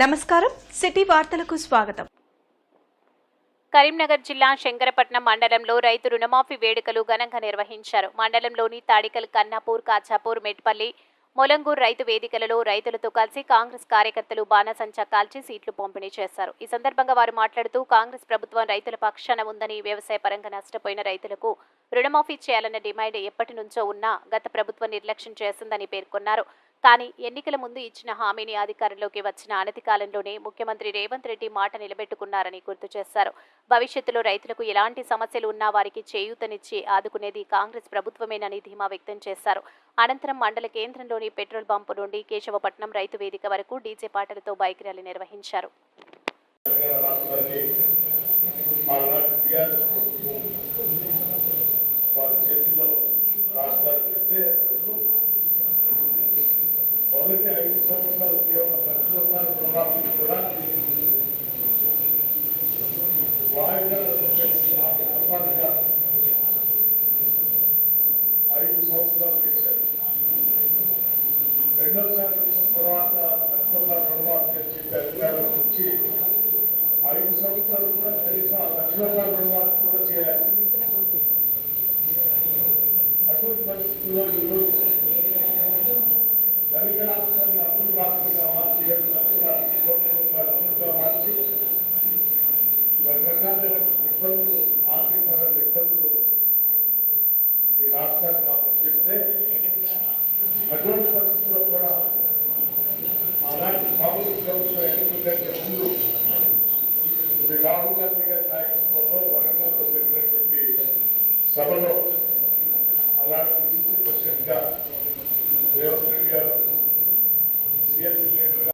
నమస్కారం. సిటీ వార్తలకు స్వాగతం. కరీంనగర్ జిల్లా శంకరపట్నం మండలంలో రైతు రుణమాఫీ వేడుకలు ఘనంగా నిర్వహించారు. మండలంలోని తాడికల్ కన్నాపూర్ కాచాపూర్ మెట్పల్లి మొలంగూర్ రైతు వేదికలలో రైతులతో కలిసి కాంగ్రెస్ కార్యకర్తలు బాణసంచా కాల్చి సీట్లు పంపిణీ చేశారు. ఈ సందర్భంగా వారు మాట్లాడుతూ కాంగ్రెస్ ప్రభుత్వం రైతుల పక్షాన ఉందని వ్యవసాయ పరంగా నష్టపోయిన రైతులకు రుణమాఫీ చేయాలన్న డిమాండ్ ఎప్పటి నుంచో ఉన్నా గత ప్రభుత్వం నిర్లక్ష్యం చేసిందని పేర్కొన్నారు. కానీ ఎన్నికల ముందు ఇచ్చిన హామీని అధికారంలోకి వచ్చిన అనతి కాలంలోనే ముఖ్యమంత్రి రేవంత్ రెడ్డి మాట నిలబెట్టుకున్నారని గుర్తు చేశారు. భవిష్యత్తులో రైతులకు ఎలాంటి సమస్యలు ఉన్నా వారికి చేయూతనిచ్చి ఆదుకునేది కాంగ్రెస్ ప్రభుత్వమేనని ధీమా వ్యక్తం చేశారు. అనంతరం మండల కేంద్రంలోని పెట్రోల్ పంపు నుండి కేశవపట్నం రైతు వేదిక వరకు డీజే పాటలతో బైక్ ర్యాలీ నిర్వహించారు. తెలంగాణ రాష్ట్రాన్ని ఆనాటి టీఆర్ఎస్ ప్రభుత్వం వారి చేతిలో రాష్ట్రాన్ని పెడితే మొదటి ఐదు సంవత్సరాలు కేవలం లక్ష రూపాయల రుణాలు కూడా వాయిదా సంపాదనగా ఐదు సంవత్సరాలు చేశారు. రెండోసారి వచ్చిన తర్వాత లక్ష రూపాయల రుణమాఫీ అని చెప్పి అధికారం వచ్చి ఐదు సంవత్సరాలు కూడా కనీసం ఆ లక్ష రూపాయల రుణమాఫీ కూడా చేయాలి. అటువంటి పరిస్థితుల్లో ఈరోజు ధనిక రాష్ట్రాన్ని అప్పులు రాష్ట్రంగా మార్చి ఏడు లక్షల కోట్ల రూపాయల అప్పులుగా మార్చి రకరకాల ఇబ్బందులు ఆర్థికపరమైన ఇబ్బందులు ఈ రాష్ట్రాన్ని మాకు చెప్తే అటువంటి పరిస్థితుల్లో కూడా అలాంటి కాంగ్రెస్ ప్రభుత్వం ఎన్నికలంటే ముందు శ్రీ రాహుల్ గాంధీ గారి నాయకత్వంలో వరంగల్లో జరిగినటువంటి సభలో అలాంటి పిసిసి రేవంత్ రెడ్డి గారు సిఎల్సి లీడర్